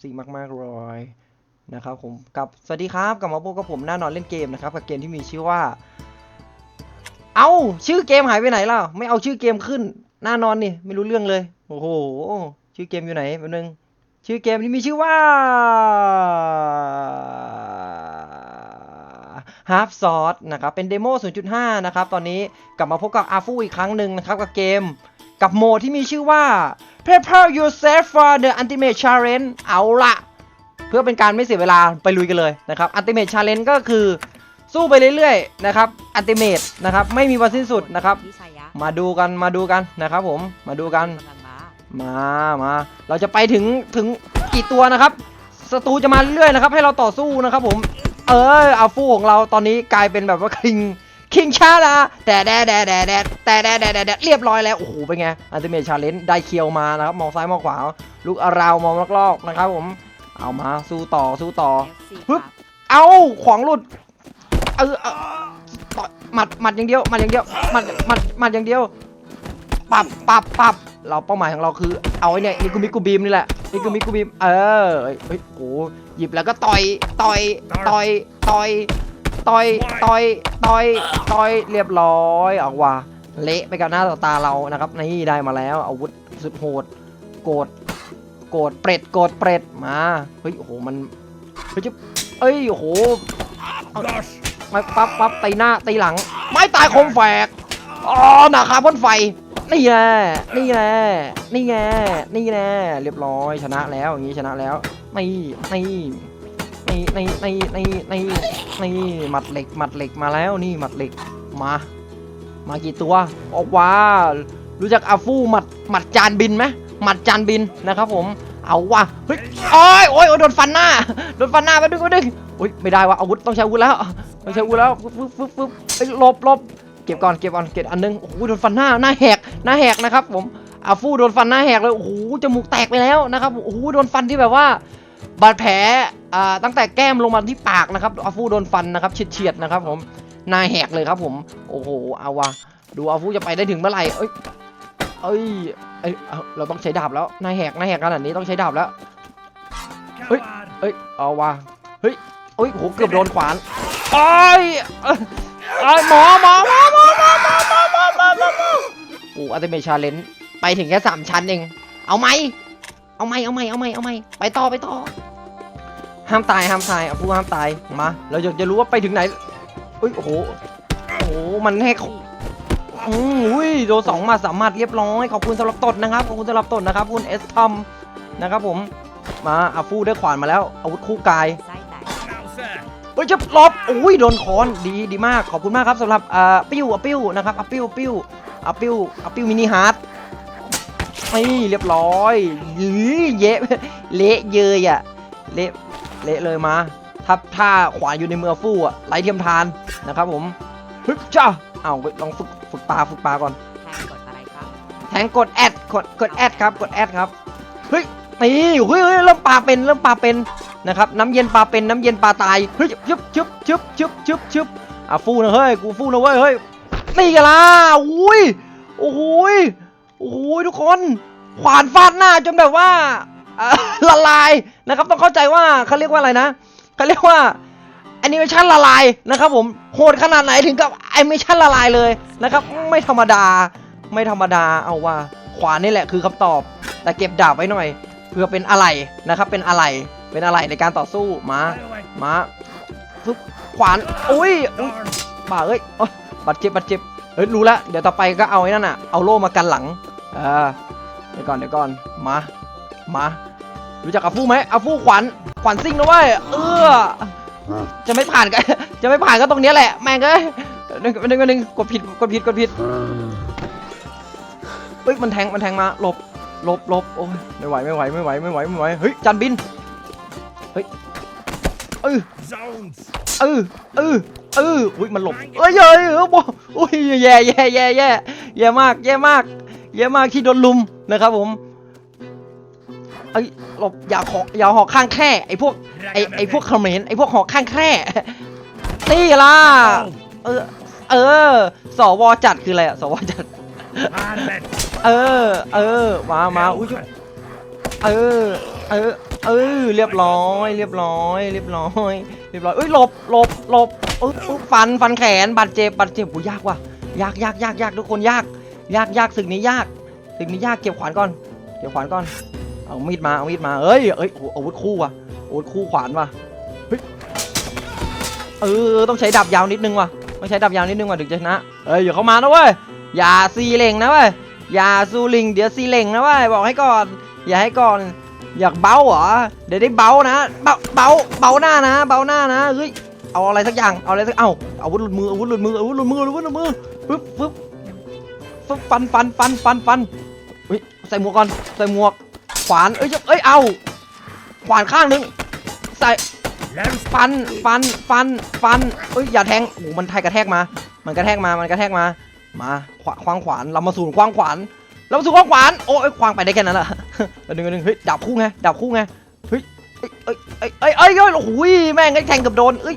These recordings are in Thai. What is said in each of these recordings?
ซีมากๆเลยนะครับผมกับสวัสดีครับกลับมาพบกับผมหน้านอนเล่นเกมนะครับกับเกมที่มีชื่อว่า เอาชื่อเกมหายไปไหนล่ะไม่เอาชื่อเกมขึ้นหน้านอนนี่ไม่รู้เรื่องเลยโอ้โหชื่อเกมอยู่ไหนแป๊บนึงชื่อเกมที่มีชื่อว่า Half s o r t นะครับเป็นเดโม 0.5 นะครับตอนนี้กลับมาพบกับอาฟูอีกครั้งหนึ่งนะครับกับเกมกับโหมดที่มีชื่อว่า Prepare yourself for the ultimate challenge เอาละเพื่อเป็นการไม่เสียเวลาไปลุยกันเลยนะครับ ultimate challenge ก็คือสู้ไปเรื่อยๆนะครับ ultimate นะครับไม่มีวันสิ้นสุดนะครับที่ชัยยะมาดูกันมาดูกันนะครับผมมาดูกันกำลังมามามาเราจะไปถึงถึงกี่ตัวนะครับศัตรูจะมาเรื่อยๆนะครับ ให้เราต่อสู้นะครับผม เอออาฟูของเราตอนนี้กลายเป็นแบบว่าคิง คิงชาละแต่แดดแดดแดดแดดแต่แดดแดดแดดแดเรียบร้อยแล้ว โอ้โห เป็นไงอันติเมทชาเลนจ์ได้เคียวมานะครับ มองซ้ายมองขวา ลูกอาราวมองลอกๆนะครับผม เอามาสู้ต่อสู้ต่อปึ๊บเอาขวางหลุดเออเออหมัดหมัดอย่างเดียวหมัดอย่างเดียวหมัดหมัดหมัดอย่างเดียวปับปับปับเราเป้าหมายของเราคือ เอาไอ้เนี่ยนี่กูมิกูบีมนี่แหละนี่กูมิกูบีมเออเฮ้ยเฮ้ยโอ้หยิบแล้วก็ต่อยต่อยต่อยต่อย ต่อยต่อยต่อยต่อยเรียบร้อยเอาว่ะเละไปกับหน้าต่อตาเรานะครับนี่ได้มาแล้วอาวุธสุดโหดโกรธโกรธเปรตโกรธเปรตมาเฮ้ยโอ้โหมันเฮ้ยจะเอ้ยโอ้โหมาปั๊บปั๊บตีหน้าตีหลัง ไม่ตายคมแฝกอ๋อหนาคาพ่นไฟนี่แน่นี่แน่นี่แน่นี่แน่เรียบร้อยชนะแล้วอย่างนี้ชนะแล้วนี่นี่ นี่นี่นี่นี่นี่นี่หมัดเหล็กหมัดเหล็กมาแล้วนี่หมัดเหล็กมา มากี่ตัวออกว่ารู้จักอาฟูหมัดหมัดจานบินไหมหมัดจานบินนะครับผมเอาว่ะเฮ้ยโอ้ยโอ้ยโอ้ยโดนฟันหน้าโดนฟันหน้าไปดึงไปดึงอุ้ยไม่ได้ว่ะอาวุธต้องใช้อาวุธแล้วต้องใช้อาวุธแล้วฟึ๊บฟึ๊บฟึบฟึบเอ้ลบลบเก็บก่อนเก็บก่อนเก็บอันนึงโอ้โหโดนฟันหน้าหน้าแหกหน้าแหกนะครับ ผมอาฟูโดนฟันหน้าแหกเลยโอ้โหจมูกแตกไปแล้วนะครับโอ้โหโดนฟันที่แบบว่า บาดแผล ตั้งแต่แก้มลงมาที่ปากนะครับอาฟูโดนฟันนะครับเฉียดๆนะครับผมน้าแหกเลยครับผม โอ้โหเอาวะดูอาฟูจะไปได้ถึงเมื่อไหร่เอ้ยเอ้ยเอ้ยเราต้องใช้ดาบแล้วน้าแหกน้าแหกขนาดนี้ต้องใช้ดาบแล้วเฮ้ยเอ้ยเอาวะเฮ้ยเอ้ยโหเกือบโดนขวานเอ้ยเอ้ยหมอหมอหมอหมอหมอหมอหมอหมอหมอหมอหมอโอ้อัลติเมทชาเลนจ์ไปถึงแค่สามชั้นเอง เอาไหมเอาไหมเอาไหมเอาไหมเอาไหมไปต่อไปต่อ ห้ามตายห้ามตายเอาผู้ห้ามตายมาเราอยากจะรู้ว่าไปถึงไหนเอ้ยโอ้โหโอ้โหมันแหกอืมอุ้ยโดนสองมาสามหมัดเรียบร้อยขอบคุณสำหรับตดนะครับขอบคุณสำหรับตดนะครับคุณเอสทอมนะครับผมมาอาฟูได้ขวานมาแล้วอาวุธคู่กายไส้แตกเฮ้ยจะลบอุ้ยโดนคอนดีดีมากขอบคุณมากครับสำหรับอ่าปิ้วอะปิ้วนะครับอะปิ้วปิ้วอะปิ้วอะปิ้วมินิฮาร์ดนี่เรียบร้อยยื้อเยะเละเยยอะเละ เละเลยมาถ้าถ้าขวานอยู่ในมืออาฟูอะไรเทียมทานนะครับผมฮึบจ้าเอาไปลองฝึกฝึกปลาฝึกปลาก่อนแทงกดอะไรครับแทงกดแอดกดกดแอดครับกดแอดครับเฮ้ยนี่เฮ้ยเฮ้ยเริ่มปลาเป็นเริ่มปลาเป็นนะครับน้ำเย็นปลาเป็นน้ำเย็นปลาตายเฮ้ยชึบชึบชึบชึบชึบชึบอะฟูนะเฮ้ยกูฟูนะเว้ยเฮ้ยนี่กันละอุ้ยโอ้โหยโอ้โหยทุกคนขวานฟาดหน้าจนแบบว่าเอ่อ ละลายนะครับต้องเข้าใจว่าเขาเรียกว่าอะไรนะเขาเรียกว่าแอนิเมชันละลายนะครับผมโหดขนาดไหนถึงกับแอนิเมชันละลายเลยนะครับไม่ธรรมดาไม่ธรรมดาเอาว่าขวานนี่แหละคือคำตอบ แต่เก็บดาบไว้หน่อยเพื่อเป็นอะไรนะครับเป็นอะไรเป็นอะไรในการต่อสู้มามาฟึบขวานอุ้ยอุ้ยบ่าเอ้ยบาดเจ็บบาดเจ็บเฮ้ยรู้แล้วเดี๋ยวต่อไปก็เอาไอ้นั่นน่ะเอาโล่มากันหลังเออเดี๋ยวก่อนเดี๋ยวก่อนมามา รู้จักอาฟูไหมอาฟูขวัญขวัญซิ่งนะเว้ยเออจะไม่ผ่านก็จะไม่ผ่านก็ตรงเนี้ยแหละแม่งเอ้ยหนึ่งหนึ่งหนึ่งกดผิดกดผิดกดผิดเฮ้ยมันแทงมันแทงมาหลบหลบหลบโอ้ยไม่ไหวไม่ไหวไม่ไหวไม่ไหวไม่ไหวเฮ้ยจันบินเฮ้ยเออเออเออเอออุ้ยมันหลบเอ้ยเอ้ยเออโบอุ้ยแย่แย่แย่แย่แย่มากแย่มากแย่มากที่โดนลุมนะครับผมเอ้ยหลบอย่าหอกอย่าหอกข้างแคร่ไอพวกไอไอพวกเขมรไอพวกหอกข้างแคร่นี่ล่ะเออเออสวจัดคืออะไรอะสวจัด เออ เออ มามาอุ้ยชุบเออ เออ เออ เรียบร้อย เรียบร้อย เรียบร้อย เรียบร้อยเอ้ย หลบ หลบ หลบเอยอุ๊ยฟัน ฟันแขน บาดเจ็บ บาดเจ็บกูยากว่ะ ยากยากยากยากทุกคนยาก ยากยากศึกนี้ยากศึกนี้ยาก เก็บขวานก่อน เก็บขวานก่อน เอามีดมา เอามีดมาเอ้ยเอ้ยโอ้โหอาวุธคู่ว่ะอาวุธคู่ขวานว่ะเฮ้ยเออต้องใช้ดาบยาวนิดนึงว่ะต้องใช้ดาบยาวนิดนึงว่ะถึงจะชนะเอ้ยอย่าเข้ามานะเว้ยอย่าซีเล่งนะเว้ยอย่าซูลิงเดี๋ยวซีเล่งนะเว้ยบอกให้ก่อน อย่าให้ก่อนอยากเบ้าเหรอเดี๋ยวได้เบ้านะเบ้าเบ้าเบ้าหน้านะ เบ้าหน้านะเฮ้ยเอาอะไรสักอย่างเอาอะไรสักเอ้าอาวุธหลุดมืออาวุธหลุดมืออาวุธหลุดมืออาวุธหลุดมือปึ๊บปึ๊บปึ๊บฟันฟันฟันฟันฟันเฮ้ยใส่หมวกก่อนใส่หมวก ขวาน เอ้ย เอ้ย เอา ขวานข้างหนึง ใส่ ฟัน ฟัน ฟัน ฟัน เอ้ย อย่าแทงโอ้มันไทยกระแทกมา มันกระแทกมา มันกระแทกมา มาขวาควางขวาน เรามาสู่ควางขวาน เรามาสู่ควางขวาน โอ้ย ควางไปได้แค่นั้นแหละหนึ่งหนึ่งเฮ้ย ดาบคู่ไง ดาบคู่ไง เฮ้ย เอ้ย เอ้ย เอ้ย เอ้ยเอ้ยโอ้โหแม่งไอ้แทงกับโดน เอ้ย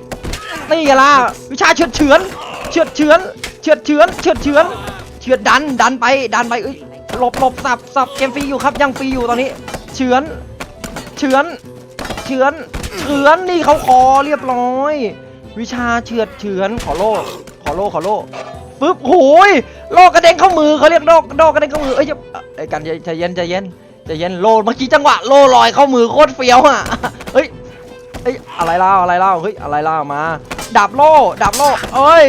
นี่ไงล่ะวิชาเฉือนเฉือน เฉือนเฉือน เฉือนเฉือน เฉือนเฉือน เฉือนดัน ดันไป ดันไป เอ้ย หลบหลบสับสับเกมฟรีอยู่ครับยังฟรีอยู่ตอนนี้เฉือนเฉือนเฉือนเฉือนนี่เขาคอเรียบร้อย วิชาเฉือดเฉือนขอโล่ขอโล่ขอโล่ฟึบโหยโล่กระเด็นเข้ามือเขาเรียกโล่โล่กระเด็นเข้ามือเอ้ยจะเอ้กันใจใจเย็นใจเย็นใจเย็นโล่เมื่อกี้จังหวะโล่ลอยเข้ามือโคตรเฟี้ยวอะเฮ้ยเอ้ยอะไรเล่าอะไรเล่าเฮ้ยอะไรเล่ามาดับโล่ดับโล่เอ้ย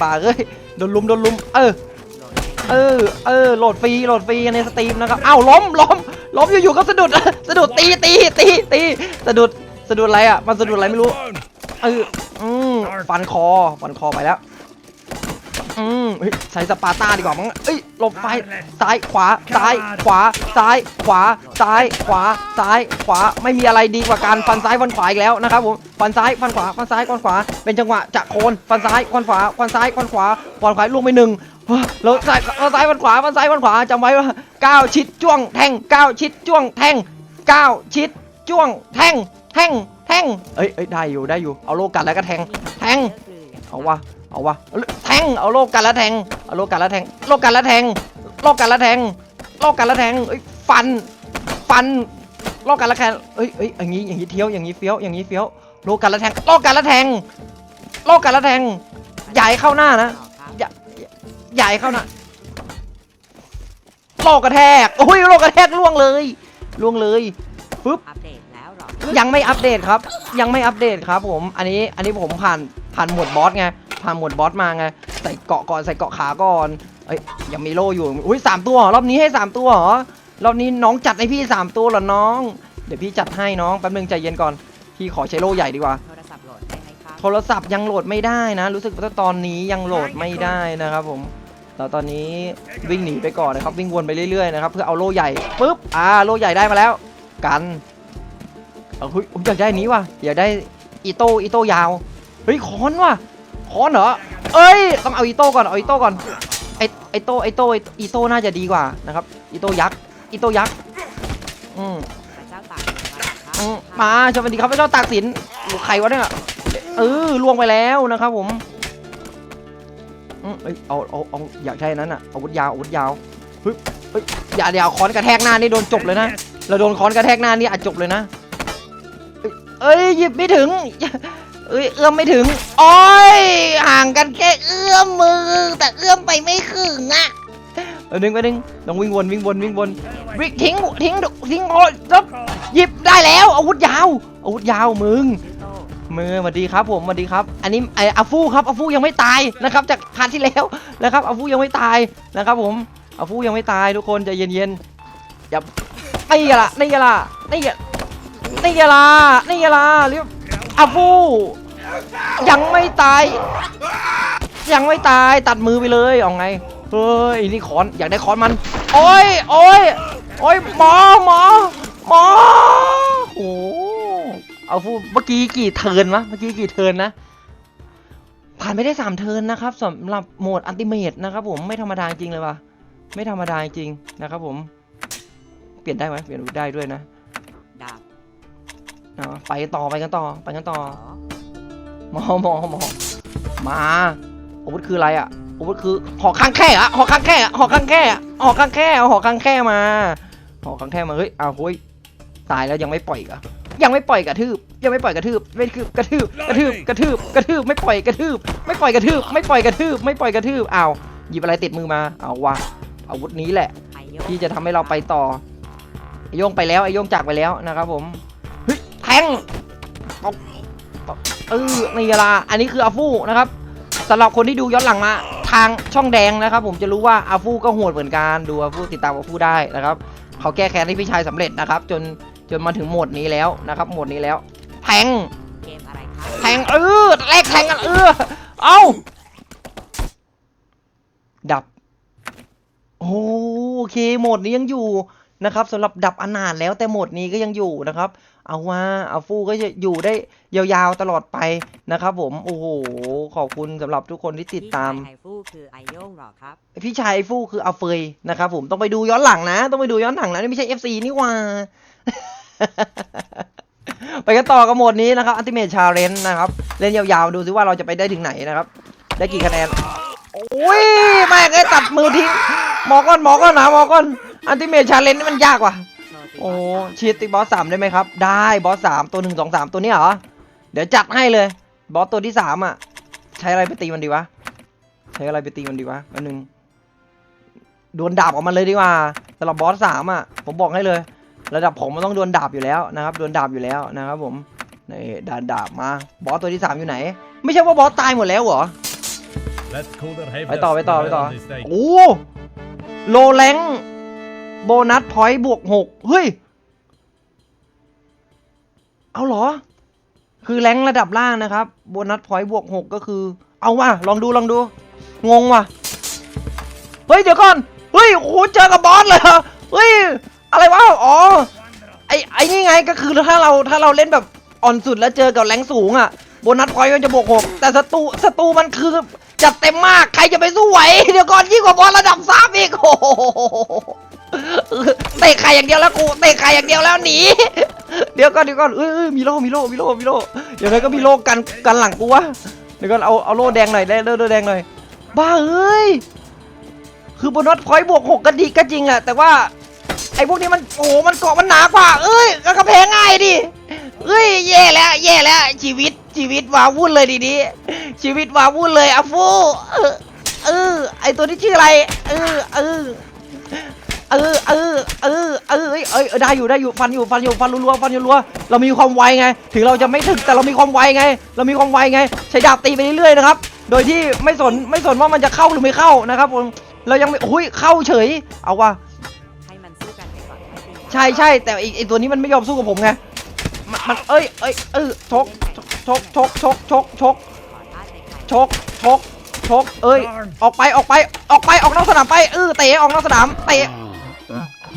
บ้าเอ้ยโดนลุมโดนลุมเออ เออ เออ โหลดฟรีโหลดฟรีในสตรีมนะครับ อ้าวล้มล้มล้มอยู่ๆก็สะดุด สะดุดตีตีตีตีสะดุดสะดุดอะไรอะ มันสะดุดอะไรไม่รู้ เออ อืมฟันคอฟันคอไปแล้ว อืมใช้สปาร์ต้าดีกว่ามั้งเอ้ยหลบไฟซ้ายขวาซ้ายขวาซ้ายขวาซ้ายขวาซ้ายขวาไม่มีอะไรดีกว่าการฟันซ้ายฟันขวาอีกแล้วนะครับผมฟันซ้ายฟันขวาฟันซ้ายฟันขวา เป็นจังหวะจะโคนฟันซ้ายฟันขวาฟันซ้ายฟันขวาฟันขวาลวงไปหนึ่ง แล้วซ้ายแล้วซ้ายฟันขวาฟันซ้ายฟันขวาจำไว้ว่าก้าวชิดจ้วงแทงก้าวชิดจ้วงแทงก้าวชิดจ้วงแทงแทงแทงเอ้ยเอ้ยได้อยู่ได้อยู่เอาโลกัดแล้วก็แทงแทงเอาวะเอาวะแทงเอาโลกัดแล้วแทงเอาโลกัดแล้วแทงโลกัดแล้วแทงโลกัดแล้วแทงโลกัดแล้วแทงเอ้ยฟันฟันโลกัดแล้วแทงเอ้ยเอ้ยอย่างนี้อย่างนี้เที่ยวอย่างนี้เฟี้ยวอย่างนี้เฟี้ยวโลกัดแล้วแทงโลกัดแล้วแทงโลกัดแล้วแทงใหญ่เข้าหน้านะ ใหญ่เข้านะโลกกระแทกโอ้ยโลกกระแทกล่วงเลยล่วงเลยอัปเดตแล้วหรอยังไม่อัปเดตครับ ยังไม่อัปเดตครับ ผม อันนี้อันนี้ผมผ่านผ่านหมวดบอสไงผ่านหมวดบอสมาไงใส่เกาะก่อนใส่เกาะขาก่อนเอ้ยยังมีโลอยู่อุ้ยสามตัวรอบนี้ให้สามตัวเหรอรอบนี้น้องจัดให้พี่สามตัวเหรอน้อง เดี๋ยวพี่จัดให้น้องแป๊บนึงใจเย็นก่อนพี่ขอใช้โลใหญ่ดีกว่า โทรศัพท์โหลดได้ไหมครับโทรศัพท์ยังโหลดไม่ได้นะ รู้สึกว่าตอนนี้ยังโหลดไม่ได้นะครับผม เราตอนนี้วิ่งหนีไปก่อนนะครับวิ่งวนไปเรื่อยๆนะครับเพื่อเอาโล่ใหญ่ปุ๊บอ่าโล่ใหญ่ได้มาแล้ว กันเอาเฮ้ยผมอยากได้นี้ว่ะอยากได้อีโต้อีโต้ยาวเฮ้ยค้อนว่ะค้อนเหรอเอ้ยต้องเอาอีโต้ก่อนเอาอีโต้ก่อนไอไอโต้ไอโต้อีโต้น่าจะดีกว่านะครับอีโต้ยักษ์อีโต้ยักษ์อืมาตากสินมาแล้วครับอืมมาสวัสดีครับพระเจ้าตากสินใครวะเนี่ยเออล่วงไปแล้วนะครับผม เอ้ยเอาเอาเอาอยากใช้นั้นอะอาวุธยาวอาวุธยาวเฮ้ยเฮ้ยอย่าเดี๋ยวค้อนกระแทกหน้านี่โดนจบเลยนะเราโดนค้อนกระแทกหน้านี่อาจจบเลยนะเอ้ยหยิบไม่ถึงเอ้ยเอื้อมไม่ถึงโอ้ยห่างกันแค่เอื้อมมือ แต่เอื้อมไปไม่ถึงอะเออนึงไปนึงต้องวิ่งวนวิ่งวนวิ่งวนวิ่งทิ้งทิ้งทิ้งโอ้ยจบหยิบได้แล้วอาวุธยาวอาวุธยาวมึง มือสวัสดีครับผมสวัสดีครับ อันนี้ไออาฟูครับอาฟูยังไม่ตายนะครับจากพาร์ทที่แล้วนะครับอาฟูยังไม่ตายนะครับ ผมอาฟูยังไม่ตายทุกคนใจเย็นๆอย่านี่กะละนี่กะละนี่กะนี่กะละนี่กะละเรียบอาฟูยังไม่ตาย ยังไม่ตายตัดมือไปเลยเอาไงเฮ้ยนี่ขอนอยากได้ขอนมัน โอ้ยโอ้ยโอ้ยหมอหมอหมอโอ้ เอาฟูเมื่อกี้กี่เทิร์นวะเมื่อกี้กี่เทิร์นนะ ผ่านไปได้สามเทิร์นนะครับสำหรับโหมดอันติเมตนะครับผมไม่ธรรมดาจริงเลยว่ะไม่ธรรมดาจริงนะครับผม เปลี่ยนได้ไหมเปลี่ยนได้ด้วยนะดาบเอาไปกันต่อไปกันต่อไปกันต่อขอหมอหมอหมอมาอาวุธคืออะไรอะอาวุธคือหอกข้างแค่อะหอกข้างแค่อะหอกข้างแค่อะหอกข้างแค่เอาหอกข้างแค่มาหอกข้างแค่มาเฮ้ยเอาเฮ้ยตายแล้วยังไม่ปล่อยอีกเหรอะ ยังไม่ปล่อยกระทืบ ยังไม่ปล่อยกระทืบไม่คืบกระทืบกระทืบกระทืบกระทืบไม่ปล่อยกระทืบ ไม่ปล่อยกระทืบ ไม่ปล่อยกระทืบ ไม่ปล่อยกระทืบอ้าวหยิบอะไรติดมือมาเอาวะอาวุธนี้แหละไอโยงที่จะทำให้เราไปต่อไอโยงไปแล้วไอโยงจากไปแล้วนะครับผมเฮ้ยแทงเอาเอาเออนี่ละอันนี้คืออาฟูนะครับสำหรับคนที่ดูย้อนหลังมาทางช่องแดงนะครับ ผมจะรู้ว่าอาฟูก็โหดเหมือนกันดูอาฟูติดตามอาฟูได้นะครับเขาแก้แค้นให้พี่ชายสำเร็จนะครับ จน จนมาถึงโหมดนี้แล้วนะครับโหมดนี้แล้ว แทงเกมอะไรครับแทงเออแรกแทงกันเออเอาดับโอเคโหมดนี้ยังอยู่นะครับสำหรับดับอนาถแล้วแต่โหมดนี้ก็ยังอยู่นะครับ เอาว่าเอาฟูก็จะอยู่ได้ยาวๆตลอดไปนะครับผมโอ้โหขอบคุณสำหรับทุกคนที่ติดตามพี่ชยไอฟูคือไอโยงเหรอครับพี่ชายฟูคืออาเฟยนะครับผมต้องไปดูย้อนหลังนะ ต้องไปดูย้อนหลังนะนี่ไม่ใช่ FC นี่หว่า ไปกันต่อกับโหมดนี้นะครับอัลติเม e ชาเลน g นะครับ เล่นยาวๆ ดูซิว่าเราจะไปได้ถึงไหนนะครับ ได้กี่คะแนน โอ้ยแม่งเอ้ตัดมือทิ้ง หมอก้อนหมอก้อนนะหมอก้อนอัลติเม e ชาเลน g นี่มันยากว่ะ โอ้ชีติบอสสามได้ไหมครับ ได้บอสสามตัวหนึ่งสองสามตัวนี้เหรอ เดี๋ยวจัดให้เลย บอสตัวที่สามอะ ใช้อะไรไปตีมันดีวะ ใช้อะไรไปตีมันดีวะอันหนึ่งดวลดาบออกมาเลยดีกว่าสำหรับบอสสามอะ ผมบอกให้เลย ระดับผมมันต้องดวลดาบอยู่แล้วนะครับดวลดาบอยู่แล้วนะครับผมนี่ดาบดาบมาบอสตัวที่สามอยู่ไหน ไม่ใช่ว่าบอสตายหมดแล้วเหรอไปต่อไปต่อไปต่อโอ้โลแรงโบนัสพอยต์บวกหกเฮ้ย เอาเหรอ คือแรงระดับล่างนะครับ โบนัสพอยต์บวกหกก็คือ เอาว่ะลองดูลองดู งงว่ะ เฮ้ย เดี๋ยวก่อน เฮ้ยโอ้โหเจอกับบอสเลยเหรอเฮ้ย อะไรวะ อ๋อ ไอไอนี่ไงก็คือถ้าเราถ้าเราเล่นแบบอ่อนสุดแล้วเจอกับแรงสูงอะโบนัสพอยต์มันจะบวกหกแต่ศัตรูศัตรูมันคือจัดเต็มมากใครจะไปสู้ไหว เดี๋ยวก่อนยิ่งกว่าบอสระดับสามอีกโอ้โหเตะใครอย่างเดียวแล้วกูเตะใครอย่างเดียวแล้วหนีเดี๋ยวก่อนเดี๋ยวก่อนเอ้ยมีโล่มีโล่มีโล่มีโล่เดี๋ยวไงก็มีโล่กันกันหลังกูวะเดี๋ยวก่อนเอาเอาโล่แดงหน่อยได้โล่แดงหน่อยบ้าเอ้ยคือโบนัสพอยต์บวกหกก็ดีก็จริงอะแต่ว่า อ้พวกนี้มันโอ้โหมันเกาะมันหนากว่า เอ้ยก็กระแพงง่ายดิเอ้ยแย่แล้วแย่แล้วชีวิตชีวิตวาวุ่นเลยดีนี้ชีวิตวาวุ่นเลยอะฟูเออเออไอตัวนี้ชื่ออะไร เออเออเออเออเออเออเอ้ยเอ้ยได้อยู่ได้อยู่ฟันอยู่ฟันอยู่ฟันรัวๆฟันรัวๆเรามีความไวไง ถึงเราจะไม่ถึงแต่เรามีความไวไง เรามีความไวไง ใช้ดาบตีไปเรื่อยๆนะครับ โดยที่ไม่สนไม่สนว่ามันจะเข้าหรือไม่เข้านะครับผมเรายังไม่อุ้ยเข้าเฉย เอาว่ะ ใช่ใช่แต่ไอไอตัวนี้มันไม่ยอมสู้กับผมไงมันมันเอ้ยเอ้ยเออชกชกชกชกชกชกชกชกชกเอ้ยออกไปออกไปออกไปออกนอกสนามไปเออเตะออกนอกสนามเตะ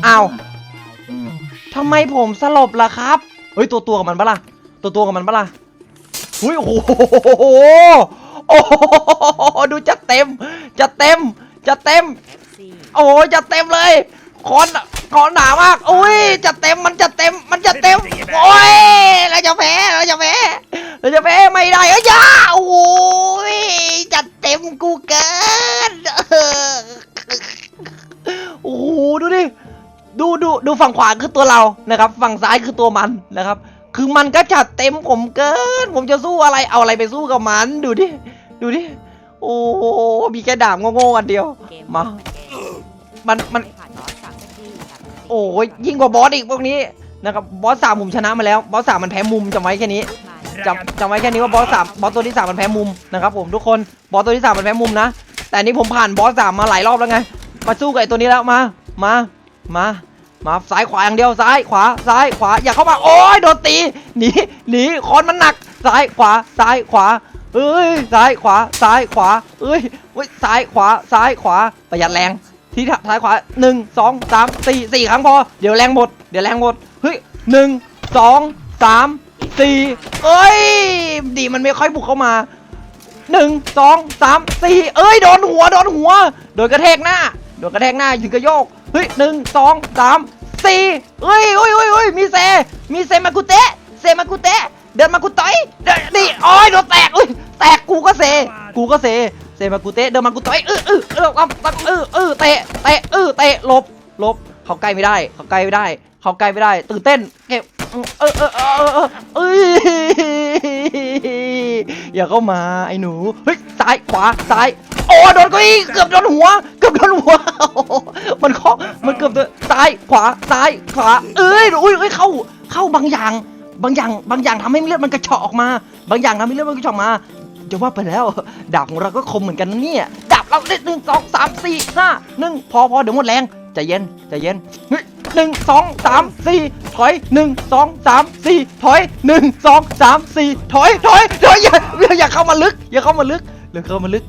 อ้าวทำไมผมสลบล่ะครับเฮ้ยตัวตัวกับมันปะล่ะตัวตัวกับมันปะล่ะหุ้ยโอ้โหโอ้โหดูจะเต็มจะเต็มจะเต็ม โอ้จะเต็มเลยคอน คอนหนามากอุ้ยจะเต็มมันจะเต็มมันจะเต็มโอ้ยเราจะแพ้เราจะแพ้เราจะแพ้ไม่ได้เอ้ยอยาโอ้ยจะเต็มกูเกินเออโอ้โหดูดิดูดูดูฝั่งขวาคือตัวเรานะครับ ฝั่งซ้ายคือตัวมันนะครับ คือมันก็จัดเต็มผมเกิน ผมจะสู้อะไรเอาอะไรไปสู้กับมัน ดูดิดูดิโอ้โหมีแค่ดาบโง่ๆอันเดียวเกมมาเกมมันมัน โอ้ยยิ่งกว่าบอสอีกพวกนี้นะครับบอสสามผมชนะมาแล้วบอสสามมันแพ้มุมจำไว้แค่นี้จำจำไว้แค่นี้ว่าบอสสามบอสตัวที่สามมันแพ้มุมนะครับผมทุกคนบอสตัวที่สามมันแพ้มุมนะ แต่นนี้ผมผ่านบอสสามมาหลายรอบแล้วไง มาสู้กับไอ้ตัวนี้แล้วมามามามาซ้ายขวาอย่างเดียวซ้ายขวาซ้ายขวาอย่าเข้ามาโอ้ยโดนตีหนีหนีคอนมันหนักซ้ายขวาซ้ายขวาเอ้ยซ้ายขวาซ้ายขวาเอ้ยเว้ยซ้ายขวาซ้ายขวาประหยัดแรง ที่ท้ายขวาหนึ่งสองสามสี่สี่ครั้งพอ เดี๋ยวแรงหมด เดี๋ยวแรงหมด เฮ้ยหนึ่งสองสามสี่เอ้ย ดีมันไม่ค่อยบุกเข้ามาหนึ่งสองสามสี่เอ้ย โดนหัว โดนหัว โดนกระแทกหน้า โดนกระแทกหน้าถึงกระโยก เฮ้ยหนึ่งสองสามสี่เอ้ยเอ้ยเอ้ยเอ้ยมีเซ มีเซมากุเตะ เซมากุเตะ เดินมากุต่อยเดินนี่โอ้ยโดนแตกอุ้ย แตกกูก็เซ กูก็เซ เซมากุเตะเดินมากุต่อยเออเออเออเออเออเตะเตะเออเตะลบลบเขาใกล้ไม่ได้ เขาใกล้ไม่ได้ เขาใกล้ไม่ได้ ตื่นเต้นเก็บอืมเออเออเออเออเอ้ยอย่าเข้ามาไอ้หนูเฮ้ยซ้ายขวาซ้ายโอ้โดนก็อีเกือบโดนหัว เกือบโดนหัวมันเคาะมันเกือบโดนซ้ายขวาซ้ายขวาเอ้ยอุ้ยเอ้ยเข้าเข้าบางอย่างบางอย่างบางอย่างทำให้เลือดมันกระเฉาะออกมา บางอย่างทำให้เลือดมันกระเฉาะออกมา จะว่าไปแล้ว ดาบของเราก็คมเหมือนกันนะเนี่ย ดาบเราได้หนึ่งสองสามสี่ห้าหนึ่งพอพอเดี๋ยวหมดแรงใจเย็นใจเย็นหนึ่งสองสามสี่ถอยหนึ่งสองสามสี่ถอยหนึ่งสองสามสี่ถอยถอยถอยอย่าอย่าอย่าเข้ามาลึก อย่าเข้ามาลึกอย่าเข้ามาลึก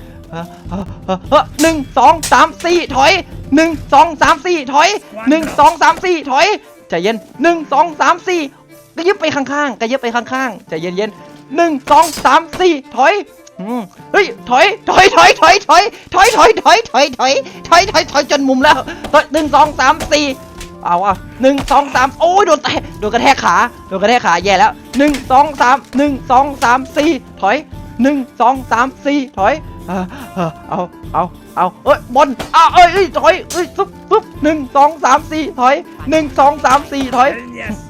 หนึ่งสองสามสี่ถอยหนึ่งสองสามสี่ถอยหนึ่งสองสามสี่ถอยใจเย็นหนึ่งสองสามสี่กระยิบไปข้างๆกระยิบไปข้างๆใจเย็นๆ หนึ่งสองสามสี่ถอยเฮ้ยถอยถอยถอยถอยถอยถอยถอยถอยถอยถอยถอยถอยถอยจนมุมแล้วถอยหนึ่งสองสามสี่เอาอะหนึ่งสองสามโอ้ยโดนแตะโดนกระแทกขาโดนกระแทกขาแย่แล้วหนึ่งสองสามหนึ่งสองสามสี่ถอยหนึ่งสองสามสี่ถอย เอาเอาเอาเอาเอ้ยบอลอ้าวเอ้ยเอ้ยถอยเอ้ยปุ๊บปุ๊บหนึ่งสองสามสี่ถอยหนึ่งสองสามสี่ถอย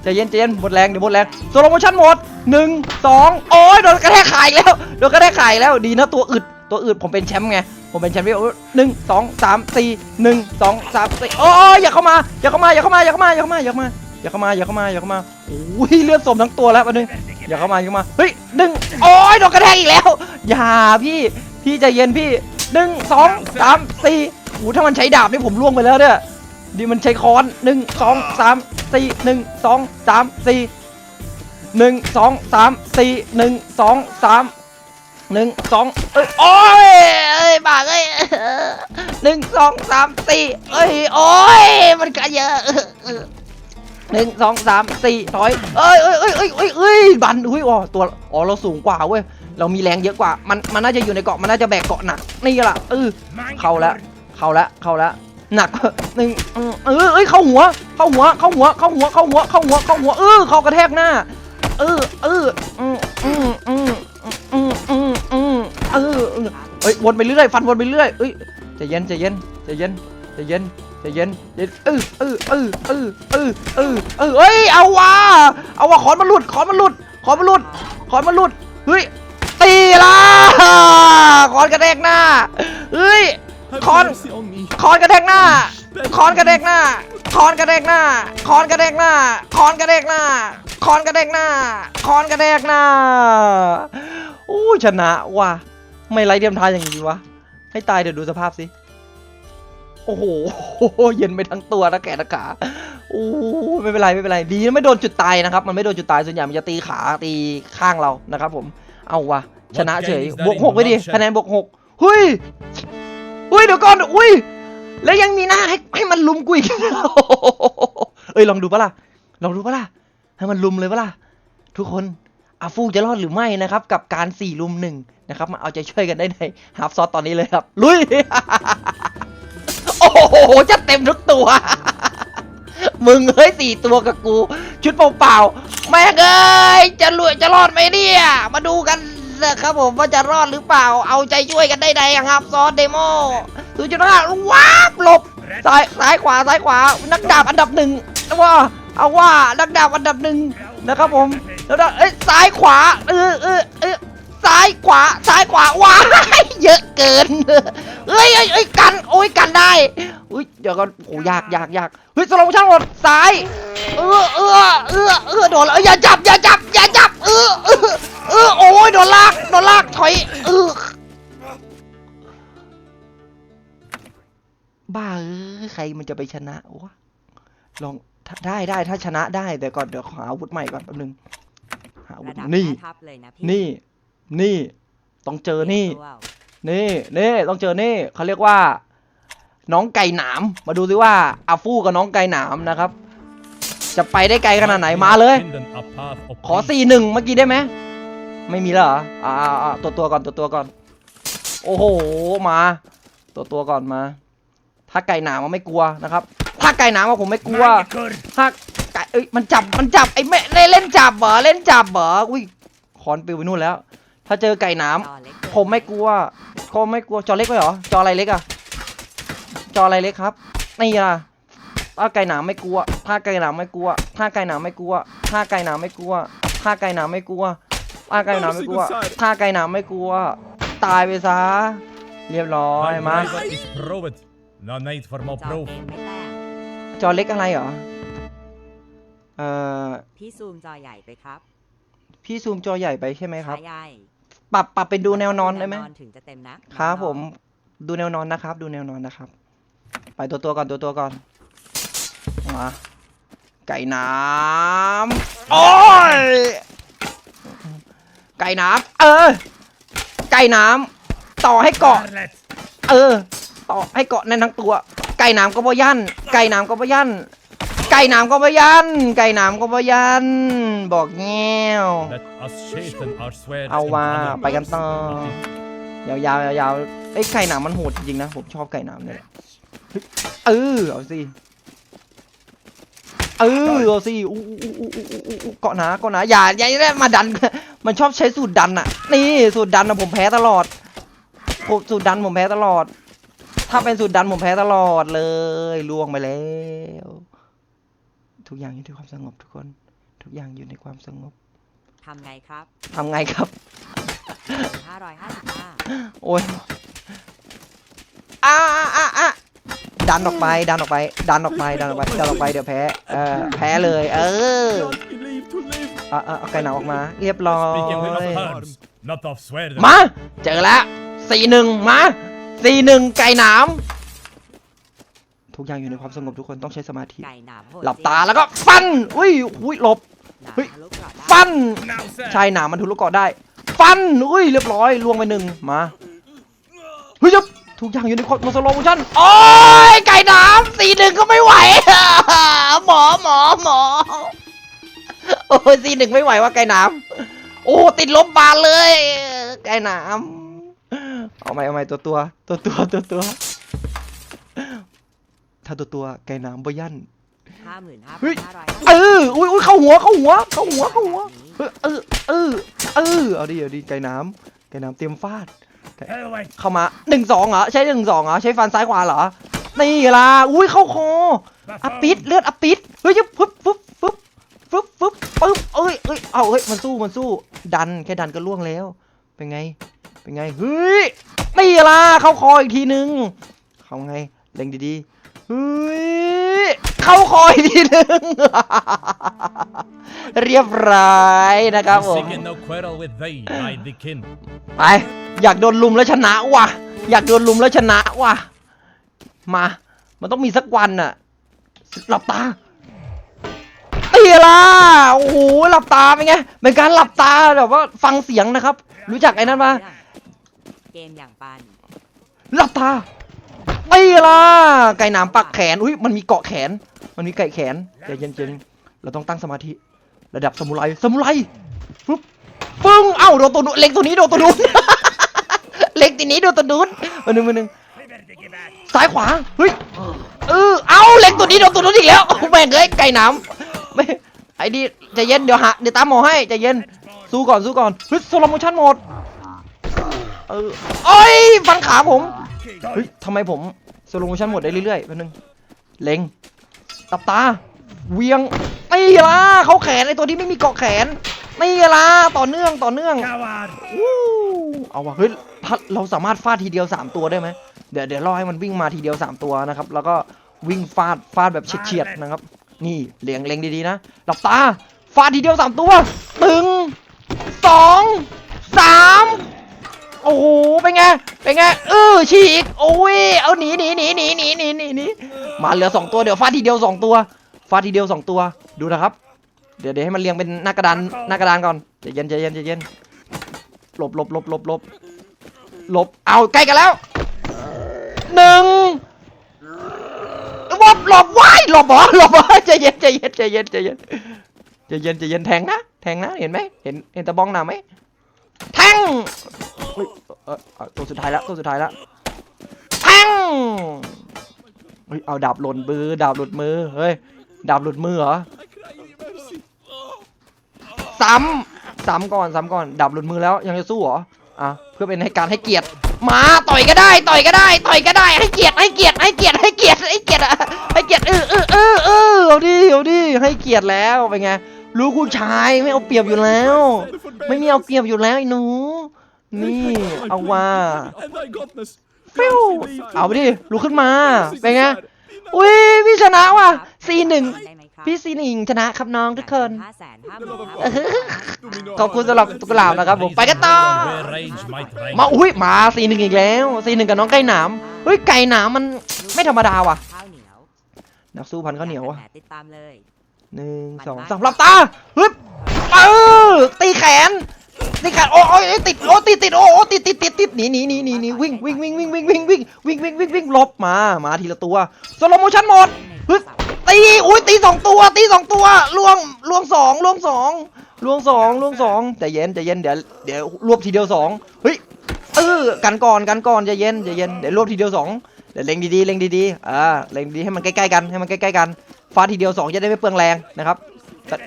ใจเย็นใจเย็นหมดแรงเดี๋ยวหมดแรงโซโลโมชั่นหมดหนึ่งสองโอ้ยโดนกระแทกขายแล้วโดนกระแทกขายแล้วดีนะตัวอึดตัวอึดผมเป็นแชมป์ไง ผมเป็นแชมป์พี่โอ้ยหนึ่งสองสามสี่หนึ่งสองสามสี่โอ้ยอย่าเข้ามา อย่าเข้ามา อย่าเข้ามา อย่าเข้ามา อย่าเข้ามา อย่าเข้ามา อย่าเข้ามา อย่าเข้ามา อย่าเข้ามา โอ้ยเลือดสมทั้งตัวแล้วมาหนึ่งอย่าเข้ามา อย่าเข้ามา เฮ้ยหนึ่งโอ้ยโดนกระแทกอีกแล้ว อย่าพี่ พี่ใจเย็นพี่หนึ่งสองสามสี่โอ้ถ้ามันใช้ดาบนี่ผมล่วงไปแล้วเนี่ยดีมันใช้ค้อนหนึ่งสองสามสี่หนึ่งสองสามสี่หนึ่งสองสามสี่หนึ่งสองสามหนึ่งสองเอ้ยโอ้ยเอ้ยบ้าเอ้ยหนึ่งสองสามสี่เอ้ยโอ้ยมันกระเยอะหนึ่งสองสามสี่ถอยเอ้ยเอ้ยเอ้ยเอ้ยเอ้ยเอ้ยบันอุ้ยอ๋อตัวอ๋อเราสูงกว่าเว้ย เรามีแรงเยอะกว่า มันมันน่าจะอยู่ในเกาะมันน่าจะแบกเกาะหนักนี่ละเออเข้าแล้วเข้าแล้วเข้าแล้วหนักหนึ่งเออเอ้ยเข้าหัว เข้าหัวเข้าหัวเข้าหัวเข้าหัวเข้าหัวเข้าหัวเออเข้ากระแทกหน้า เออเอออืมอืมอืมอืมอืมอืมเออเออเอ้ยวนไปเรื่อยฟันวนไปเรื่อยเอ้ยใจเย็นใจเย็นใจเย็นใจเย็นใจเย็นเย็นเออเออเออเออเออเออเออเอ้ยเอาว่ะเอาว่ะขอนมันหลุดขอนมันหลุดขอนมันหลุดขอนมันหลุดเฮ้ย อนกระแทกหน้าเฮ้ยคอนคอนกระแทกหน้าคอนกระแทกหน้าคอนกระแทกหน้าคอนกระแทกหน้าคอนกระแทกหน้าคอนกระแทกหน้าคอนกระแทกหน้าอู้ชนะว่ะไม่ไรเดียมทายอย่างนี้วะให้ตายเดี๋ยวดูสภาพสิโอ้โหเย็นไปทั้งตัวนะแขนะขาโอ้ไม่เป็นไรไม่เป็นไรดีไม่โดนจุดตายนะครับ มันไม่โดนจุดตายส่วนใหญ่มันจะตีขาตีข้างเรานะครับ ผมเอาว่ะ ชนะเฉยบวกหกไปดิคะแนนบวกหกเฮ้ยอุ้ยเดี๋ยวก่อนอุ้ยแล้วยังมีหน้าให้ให้มันลุมกูอีกเอ้ยลองดูปะล่ะลองดูปะล่ะให้มันลุมเลยปะล่ะทุกคนอาฟูจะรอดหรือไม่นะครับ กับการสี่ลุมหนึ่งนะครับมาเอาใจช่วยกันได้ในฮาร์ฟซอสตอนนี้เลยครับ ลุย โอ้โห จะเต็มทุกตัว มึงเฮ้ยสี่ตัวกับกู ชุดเปล่าๆแม่งเอ้ยจะรวยจะรอดไหมเนี่ย มาดูกัน นะครับผมว่าจะรอดหรือเปล่า เอาใจช่วยกันได้ใดครับซอสเดโมศูนย์จุดห้าว้าบหลบซ้ายซ้ายขวาซ้ายขวา นักดาบอันดับหนึ่งเอาว่าเอาว่านักดาบอันดับหนึ่งนะครับผมแล้วเอ้ยซ้ายขวาเออเออเออ ซ้ายขวาซ้ายขวาว้ายเยอะเกินเอ้ยเอ้ยเอ้ยกันโอ้ยกันได้อุ้ยเดี๋ยวก็โหยากยากยากเฮ้ยสโลว์ช่างหมดซ้ายเออเออเออเออโดนแล้วเอ้ยอย่าจับอย่าจับอย่าจับเออเออเออโอ้ยโดนลากโดนลากถอยเออบ้าเอ้ยใครมันจะไปชนะวะลองถ้าได้ได้ถ้าชนะได้แต่ก่อนเดี๋ยวขออาวุธใหม่ก่อนแป๊บนึงหาอาวุระธดับนี่แม่ทัพเลยนะพี่ นี่นี่ต้องเจอนี่เตรียมตัวนี่นี่ต้องเจอนี่เขาเรียกว่า น้องไก่หนาม มาดูซิว่าอาฟูกับน้องไก่หนามนะครับ จะไปได้ไกลขนาดไหนมาเลย ขอสี่หนึ่งเมื่อกี้ได้ไหมไม่มีแล้วเหรออ่าอ่าอ่าตัวตัวก่อนตัวตัวก่อน โอ้โหมา ตัวตัวก่อนมา ถ้าไก่หนามมันไม่กลัวนะครับ ถ้าไก่หนามอะผมไม่กลัวถ้าไก่เอ้ยมันจับมันจับไอ้แม่เล่นเล่นจับเหรอเล่นจับเหรออุ้ยคอนปิวไปนู่นแล้ว ถ้าเจอไก่หนามจอเล็กเกินผมไม่กลัวผมไม่กลัวจอเล็กไหมเหรอจออะไรเล็กอะจออะไรเล็กครับนี่ล่ะถ้าไก่หนามไม่กลัว ถ้าไก่หนามไม่กลัว ถ้าไก่หนามไม่กลัว ถ้าไก่หนามไม่กลัว ถ้าไก่หนามไม่กลัว ถ้าไก่หนามไม่กลัว ถ้าไก่หนามไม่กลัว ตายไปซะ เรียบร้อย My มา driver is proved. No need for more จอ proof. เกมไม่แต้มจอเล็กอะไรเหรอ เอ่อ พี่ซูมจอใหญ่ไปครับ พี่ซูมจอใหญ่ไปใช่ไหมครับใช่ใหญ่ ปรับปรับเป็นดูแนวนอนได้ไหมแวถึงจะเต็มนะครับครับน้องๆผมดูแนวนอนนะครับ ดูแนวนอนนะครับ ไปตัวตัวก่อนตัวตัวก่อนมาไก่น้ำโอ้ยไก่น้ำเออ ไก่น้ำต่อให้เกาะ Scarlet! เออ ต่อให้เกาะในนทั้งตัว ไก่น้ำก็บ่ยันไก่น้ำก็บ่ยัน ไก่น้ำก็บ่ยัน ไก่น้ำก็บ่ยัน บอกแง่ว Let us straighten our swords เอา in ว่า honor. ไปกันต่อ ยาวๆยาวๆเอ้ยไก่หนามมันโหดจริงๆนะ ผมชอบไก่หนามเนี่ยเออเอาสิเออเอาสิอู้อู้อู้อู้อู้อู้เกาะหนาเกาะหนาอย่าอย่าได้มาดัน มันชอบใช้สูตรดันอะนี่สูตรดันนะผมแพ้ตลอดผมสูตรดันผมแพ้ตลอด ถ้าเป็นสูตรดันผมแพ้ตลอดเลยล่วงไปแล้ว ทุกอย่างอยู่ในความสงบทุกคน ทุกอย่างอยู่ในความสงบทำไงครับทำไงครับ555โอ้ยอ่าอ่าอ่าอ่าดันออกไป ดันออกไป ดันออกไป ดันออกไป ดันออกไป เดี๋ยวแพ้ เออแพ้เลย เออ believe to live. อะอะเอาไก่หนาวออกมา เรียบร้อย Speaking of herbs, not of swear. มา เจอแล้วสี่หนึ่งมาสี่หนึ่งไก่หนาม ทุกอย่างอยู่ในความสงบทุกคนต้องใช้สมาธิไก่หนามโหดหลับตาแล้วก็ฟัน อุ้ยอุ้ยหลบหนามเฮ้ยทะลุเกราะได้ฟัน Now, sir. ใช่หนามมันทุลุกเกาะได้ ฟัน อุ้ยเรียบร้อยล่วงไปหนึ่งมาเฮ้ยยับทุกอย่างอยู่ในความสโลโมชั่นโอ้ยไก่น้ำสี่หนึ่งก็ไม่ไหวหมอหมอหมอโอ้ยสี่หนึ่งไม่ไหวว่าไก่น้ำโอ้ติดลบบานเลย ไก่น้ำเอาไหมเอาไหมตัวตัวตัวตัวตัวตัว ถ้าตัวตัวไก่น้ำบ่ยันเฮ้ย55,550เอออุ้ยอุ้ยเข้าหัวเข้าหัวเข้าหัวเข้าหัวเออเออเออเออเอาดิเอาดิไก่น้ำไก่น้ำเตรียมฟาด Hell, wait. เข้ามาหนึ่งสองเหรอใช้หนึ่งสองเหรอใช้ฟันซ้ายขวาเหรอนี่ล่ะอุ้ยเข้าคออะปิดเลือดอะปิดเฮ้ยยึบฟึบฟึบฟึบฟึบฟึบปึ๊บเอ้ยเอ้ยเอาเฮ้ยมันสู้มันสู้ ดันแค่ดันก็ล่วงแล้ว เป็นไง เป็นไงเฮ้ยนี่ล่ะเข้าคออีกทีนึงเข้าไงเล็งดีๆ เฮ้ยเข้าคออีกทีนึง เรียบร้อยนะครับผม Seeking no quarrel with thee, my the kin. ไป อยากโดนลุมแล้วชนะว่ะ อยากโดนลุมแล้วชนะว่ะ มา มันต้องมีสักวันน่ะ หลับตาเตียล่ะโอ้โห หลับตาเป็นไง เป็นการหลับตาแบบว่าฟังเสียงนะครับ รู้จักไอ้นั้นปะเกมอย่างปันหลับตา เตียล่ะไก่หนามปักแขนอุ้ยมันมีเกาะแขน มันมีไก่แขนใจเย็นๆเราต้องตั้งสมาธิ ระดับสมุไรสมุไรฟึบฟึ้งเอ้าโดนตัวนู้นเล็งตัวนี้โดนตัวนู้นเล็งตีนี้โดนตัวนู้นมาหนึ่งมาหนึ่งซ้ายขวาเฮ้ยเออเอาเล็งตัวนี้โดนตัวนู้นอีกแล้วแม่งเอ้ยไก่หนามไม่ไอ้ดิใจเย็นเดี๋ยวหาเดี๋ยวตามหมอให้ใจเย็นสู้ก่อนสู้ก่อนเฮ้ยโซโลโมชั่นหมดเออโอ้ยฟันขาผม เฮ้ยทำไมผมโซโลโมชั่นหมดได้เรื่อยๆแป๊บนึงเล็งตับตา เวียงนี่ล่ะเขาแขนไอตัวที่ไม่มีเกาะแขนนี่ล่ะต่อเนื่องต่อเนื่อง Coward! วู้เอาวะเฮ้ยถ้าเราสามารถฟาดทีเดียว 3 ตัวได้ไหมเดี๋ยวเดี๋ยวรอให้มันวิ่งมาทีเดียว 3 ตัวนะครับ แล้วก็วิ่งฟาดฟาดแบบเฉียดๆนะครับ นี่เลียงเล็งดีๆนะหลับตาฟาดทีเดียว 3 ตัวหนึ่งสองสาม โอ้โหเป็นไงเป็นไงเออฉีกโอ้ยเอาหนีหนีหนีหนีหนีหนีหนีหนีมาเหลือสองตัวเดี๋ยวฟาดทีเดียวสองตัวฟาดทีเดียวสองตัวดูนะครับ เดี๋ยวเดี๋ยวให้มันเรียงเป็นหน้ากระดานหน้ากระดานก่อนใจเย็นใจเย็นใจเย็นหลบหลบหลบหลบหลบหลบเอาใกล้กันแล้วหนึ่งหลบหลบไว้หลบเหรอหลบเหรอใจเย็นใจเย็นใจเย็นใจเย็นใจเย็นใจเย็นแทงนะแทงนะเห็นไหมเห็นเห็นตะบองหนาไหมแทง ฮ้ยเออเออตัวสุดท้ายแล้วตัวสุดท้ายแล้วแทงเฮ้ยเอาดาบหล่นมือดาบหลุดมือเฮ้ยดาบหลุดมือเหรอซ้ำซ้ำก่อนซ้ำก่อนดับหลุดมือแล้วยังจะสู้เหรออะเพื่อเป็นให้การให้เกียรติมาต่อยก็ได้ ต่อยก็ได้ ต่อยก็ได้ให้เกียรติให้เกียรติให้เกียรติให้เกียรติให้เกียรติอะให้เกียรติเออเออเออเออเอาดิเอาดิให้เกียรติแล้วเป็นไงรู้คุณชายไม่เอาเปรียบอยู่แล้ว ไม่มีเอาเปรียบอยู่แล้วไอ้หนู นี่ เอาว่า And I got this. ฟิว Mercy, leave เอาไปดิลุกขึ้นมา Mercy, เป็นไง sad. อุ้ยพี่ชนะว่ะซีหนึ่งได้ไหมครับพี่ซีหนึ่งชนะครับน้องทุกคนห้าแสนห้าหมื่น Do me no ขอบคุณ harm. สำหรับตุกหลาบนะครับผมไปกันต่อ Where rage might reign. มาอุ้ยมาซีหนึ่งอีกแล้วซีหนึ่งกับน้องไก่หนามเฮ้ยไก่หนามมันไม่ธรรมดาว่ะข้าวเหนียวนักสู้พันข้าวเหนียวว่ะแหมติดตามเลยหนึ่งสองสามหลับตาฮึบเออตีแขน ตีแขนโอ้โอ้ยติดโอ้ติดติดโอ้โอ้ติดติดติดติดหนีหนีหนีหนีหนีวิ่งวิ่งวิ่งวิ่งวิ่งวิ่งวิ่งวิ่งวิ่งวิ่งวิ่งลบมามาทีละตัวสโลโมชั่นหมดฮึบตีอุ้ยตีสองตัวตีสองตัวล่วงล่วงสองล่วงสองล่วงสองล่วงสองใจเย็นใจเย็นเดี๋ยวเดี๋ยวรวบทีเดียวสองเฮ้ยเออกันก่อนกันก่อนใจเย็นใจเย็นเดี๋ยวรวบทีเดียวสองเดี๋ยวเล็งดีๆเล็งดีๆอ่าเล็งดีให้มันใกล้ๆกันให้มันใกล้ๆกันฟาดทีเดียวสองจะได้ไม่เปลืองแรงนะครับ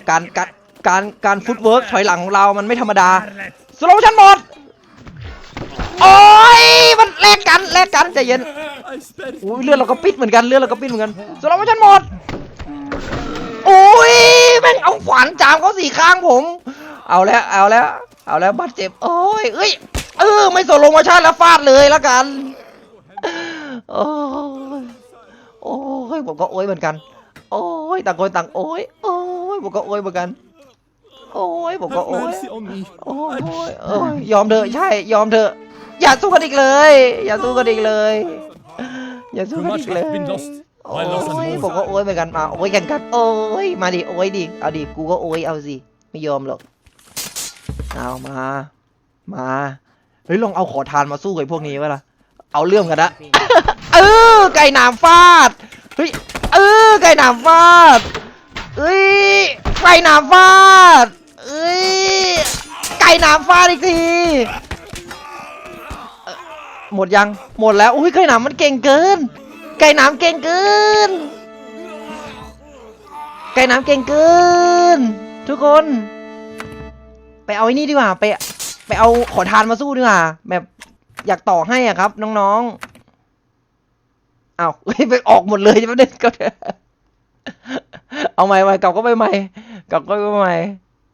การการ การการฟุตเวิร์กถอยหลังของเรามันไม่ธรรมดาสโลชันหมด โอ้ยมันแลกกันแลกกันใจเย็นอุ้ยเลือดเราก็ปิดเหมือนกันเลือดเราก็ปิดเหมือนกันสโลชันหมดโอ้ยแม่งเอาขวานจามเขาสี่ข้างผม เอาแล้วเอาแล้ว เอาแล้วบาดเจ็บโอ้ยเอ้ยเออไม่สโลว์โมชั่นแล้วฟาดเลยแล้วกันโอ้ยโอ้ยผมก็โอ้ยเหมือนกัน โอ้ยต่างคนต่างโอ้ยโอ้ยผมก็โอ้ยเหมือนกัน โอ้ยผมก็ Have โอ้ย mercy on me. โอ้ย โอ้ยโอ้ยยอมเถอะใช่ ยอมเถอะ อย่าสู้กันอีกเลย อย่าสู้กันอีกเลย อย่าสู้ Too กัน much อีกเลย has been lost. โอ้ Why lost ย and ผม more? ก็โอ้ยเหมือนกันมาโอ้ยกันกันโอ้ยมาดิโอ้ยดิเอาดิกูก็โอ้ยเอาสิไม่ยอมหรอกเอามามาเฮ้ยลองเอาขอทานมาสู้กับไอ้พวกนี้ไว้ล่ะเอาเรื่องกันนะเออไก่หนามฟาดเฮ้ยเออไก่หนามฟาดเอ้ยไก่หนามฟาด เอ้ยไก่หนามฟาดอีกทีหมดยังหมดแล้วอุ้ยไก่หนามมันเก่งเกิน ไก่หนามเก่งเกิน ไก่หนามเก่งเกิน ทุกคน ไปเอาไอ้นี่ดีกว่าไปไปเอาขอทานมาสู้ดีกว่าแบบอยากต่อให้อะครับ น้องๆเอาเฮ้ยไปออกหมดเลยแป๊บนึงก็เอาใหม่ใหม่กลับก็ไปใหม่กลับก็ไปใหม่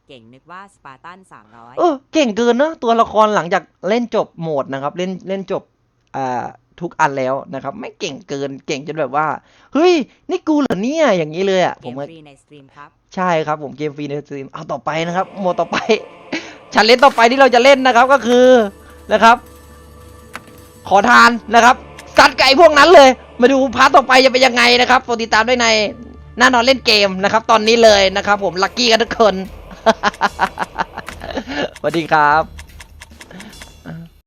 เก่งนึกว่าสปาร์ตันสามร้อยเออเก่งเกินเนอะตัวละครหลังจากเล่นจบโหมดนะครับ เล่นเล่นจบอ่าทุกอันแล้วนะครับ ไม่เก่งเกินเก่งจนแบบว่า เฮ้ย นี่กูเหรอเนี่ย อย่างนี้เลยอะเกผมมว่าฟรีในสตรีมครับ ใช่ครับผมเกมฟรีในสตรีมเอาต่อไปนะครับ โหมดต่อไปชันเล่นต่อไปที่เราจะเล่นนะครับก็คือนะครับ ขอทานนะครับสัตว์ไก่พวกนั้นเลย มาดูพาร์ทต่อไปจะเป็นยังไงนะครับโปรดติดตามด้วยในหน้านอนเล่นเกมนะครับ ตอนนี้เลยนะครับ ผมลัคกี้กันทุกคน สวัสดีครับ